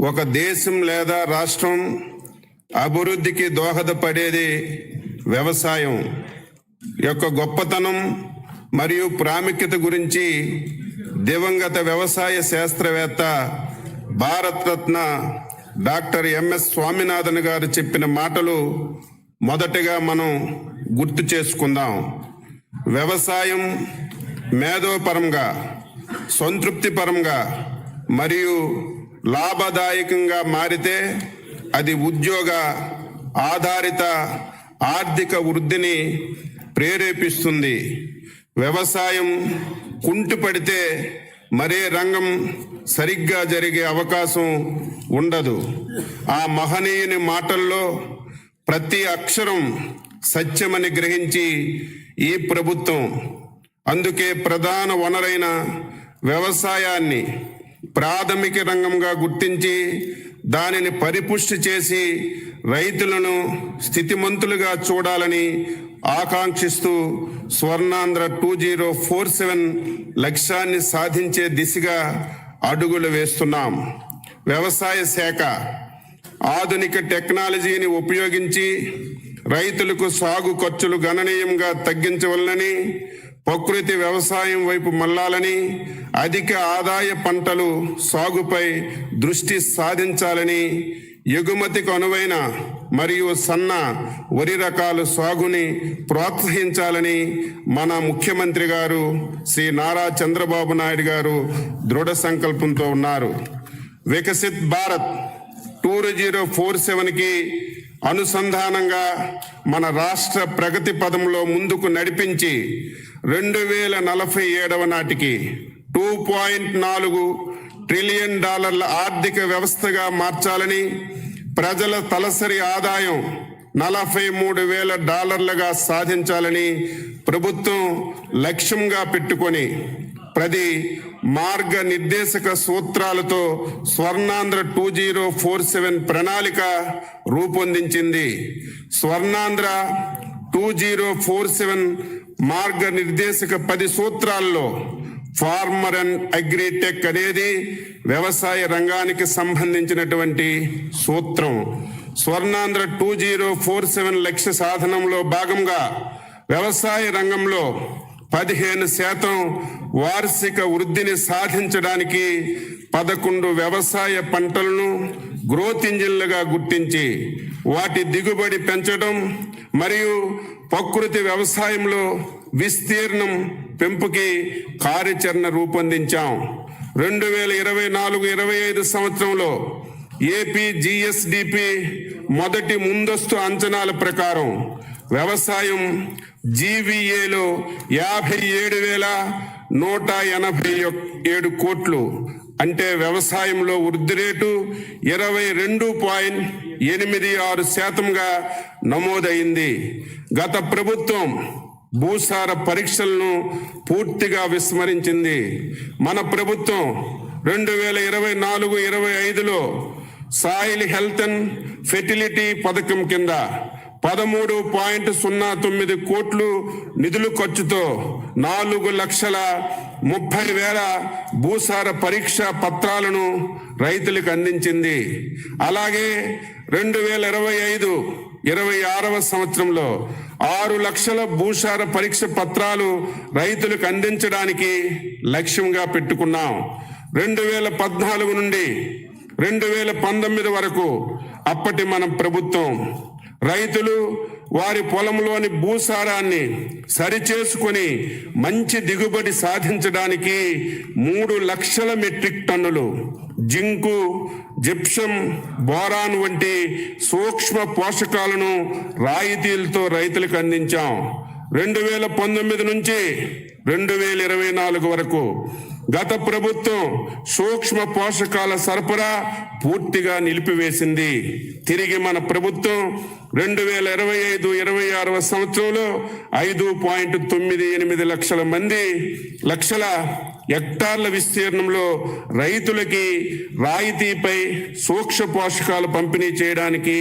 ఒక దేశం లేదా రాష్ట్రం అభివృద్ధికి దోహదపడేది వ్యవసాయం యొక్క గొప్పతనం మరియు ప్రాముఖ్యత గురించి దివంగత వ్యవసాయ శాస్త్రవేత్త భారతరత్న డాక్టర్ ఎంఎస్ స్వామినాథన్ గారు చెప్పిన మాటలు మొదటగా మనం గుర్తు చేసుకుందాం. వ్యవసాయం మేధోపరంగా సంతృప్తిపరంగా మరియు లాభదాయకంగా మారితే అది ఉద్యోగ ఆధారిత ఆర్థిక వృద్ధిని ప్రేరేపిస్తుంది. వ్యవసాయం కుంటుపడితే మరే రంగం సరిగ్గా జరిగే అవకాశం ఉండదు. ఆ మహనీయుని మాటల్లో ప్రతి అక్షరం సత్యమని గ్రహించి ఈ ప్రభుత్వం అందుకే ప్రధాన వనరైన వ్యవసాయాన్ని ప్రాథమిక రంగంగా గుర్తించి దానిని పరిపుష్టి చేసి రైతులను స్థితిమంతులుగా చూడాలని ఆకాంక్షిస్తూ Swarnandhra two zero four seven లక్ష్యాన్ని సాధించే దిశగా అడుగులు వేస్తున్నాం. వ్యవసాయ శాఖ ఆధునిక టెక్నాలజీని ఉపయోగించి రైతులకు సాగు ఖర్చులు గణనీయంగా తగ్గించవలనని ప్రకృతి వ్యవసాయం వైపు మళ్ళాలని అధిక ఆదాయ పంటలు సాగుపై దృష్టి సాధించాలని ఎగుమతికి అనువైన మరియు సన్న వరి రకాల సాగుని ప్రోత్సహించాలని మన ముఖ్యమంత్రి గారు శ్రీ నారా చంద్రబాబు నాయుడు గారు దృఢ సంకల్పంతో ఉన్నారు. Viksit Bharat two zero four సెవెన్కి అనుసంధానంగా మన రాష్ట్ర ప్రగతి పదంలో ముందుకు నడిపించి రెండు వేల నలభై ఏడవ నాటికి టూ పాయింట్ నాలుగు ట్రిలియన్ డాలర్ల ఆర్థిక వ్యవస్థగా మార్చాలని ప్రజల తలసరి ఆదాయం నలభై మూడు వేల డాలర్లుగా సాధించాలని ప్రభుత్వం లక్ష్యంగా పెట్టుకొని ప్రతి మార్గ నిర్దేశక సూత్రాలతో Swarnandhra two zero four seven ప్రణాళిక రూపొందించింది. Swarnandhra two zero four seven మార్గ నిర్దేశక పది సూత్రాల్లో ఫార్మర్ అండ్ అగ్రిటెక్ అనేది వ్యవసాయ రంగానికి సంబంధించినటువంటి సూత్రం. Swarnandhra two zero four seven లక్ష్య సాధనంలో భాగంగా వ్యవసాయ రంగంలో పదిహేను శాతం వార్షిక వృద్ధిని సాధించడానికి పదకొండు వ్యవసాయ పంటలను గ్రోత్ ఇంజిన్లుగా గుర్తించి వాటి దిగుబడి పెంచడం మరియు ప్రకృతి వ్యవసాయంలో విస్తీర్ణం పెంపుకి కార్యాచరణ రూపొందించాం. రెండు వేల ఇరవై నాలుగు ఇరవై ఐదు సంవత్సరంలో ఏపీ జిఎస్డిపి మొదటి ముందస్తు అంచనాల ప్రకారం వ్యవసాయం జీవీఏలో యాభై ఏడు వేల నూట ఎనభై ఏడు కోట్లు అంటే వ్యవసాయంలో వృద్ధి రేటు ఇరవై రెండు పాయింట్ ఎనిమిది ఆరు శాతంగా నమోదైంది. గత ప్రభుత్వం భూసార పరీక్షలను పూర్తిగా విస్మరించింది. మన ప్రభుత్వం రెండు వేల ఇరవై నాలుగు ఇరవై ఐదులో సాయిల్ హెల్త్ అండ్ ఫెర్టిలిటీ పథకం కింద పదమూడు పాయింట్ సున్నా తొమ్మిది కోట్లు నిధులు ఖర్చుతో నాలుగు లక్షల ముప్పై వేల భూసార పరీక్ష పత్రాలను రైతులకు అందించింది. అలాగే రెండు వేల ఇరవై ఐదు ఇరవై ఆరవ సంవత్సరంలో ఆరు లక్షల భూసార పరీక్ష పత్రాలు రైతులకు అందించడానికి లక్ష్యంగా పెట్టుకున్నాం. రెండు వేల పద్నాలుగు నుండి రెండు వేల పంతొమ్మిది వరకు అప్పటి మన ప్రభుత్వం రైతులు వారి పొలంలోని భూసారాన్ని సరిచేసుకొని మంచి దిగుబడి సాధించడానికి మూడు లక్షల మెట్రిక్ టన్నులు జింకు జిప్సం బోరాన్ వంటి సూక్ష్మ పోషకాలను రాయితీలతో రైతులకు అందించాం. రెండు వేల పంతొమ్మిది నుంచి రెండు వేల ఇరవై నాలుగు వరకు గత ప్రభుత్వం సూక్ష్మ పోషకాల సరఫరా పూర్తిగా నిలిపివేసింది. తిరిగి మన ప్రభుత్వం రెండు వేల ఇరవై ఐదు ఇరవై ఆరవ సంవత్సరంలో ఐదు పాయింట్ తొమ్మిది ఎనిమిది లక్షల మంది లక్షల హెక్టార్ల విస్తీర్ణంలో రైతులకి రాయితీపై సూక్ష్మ పోషకాలు పంపిణీ చేయడానికి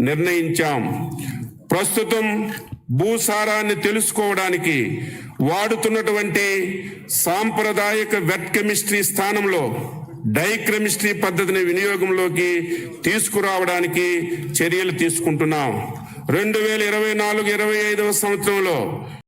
నిర్ణయించాం. ప్రస్తుతం భూసారాన్ని తెలుసుకోవడానికి వాడుతున్నటువంటి సాంప్రదాయక వెట్ కెమిస్ట్రీ స్థానంలో డైక్రెమిస్ట్రీ పద్ధతిని వినియోగంలోకి తీసుకురావడానికి చర్యలు తీసుకుంటున్నాం. రెండు వేల ఇరవై నాలుగు ఇరవై ఐదవ సంవత్సరంలో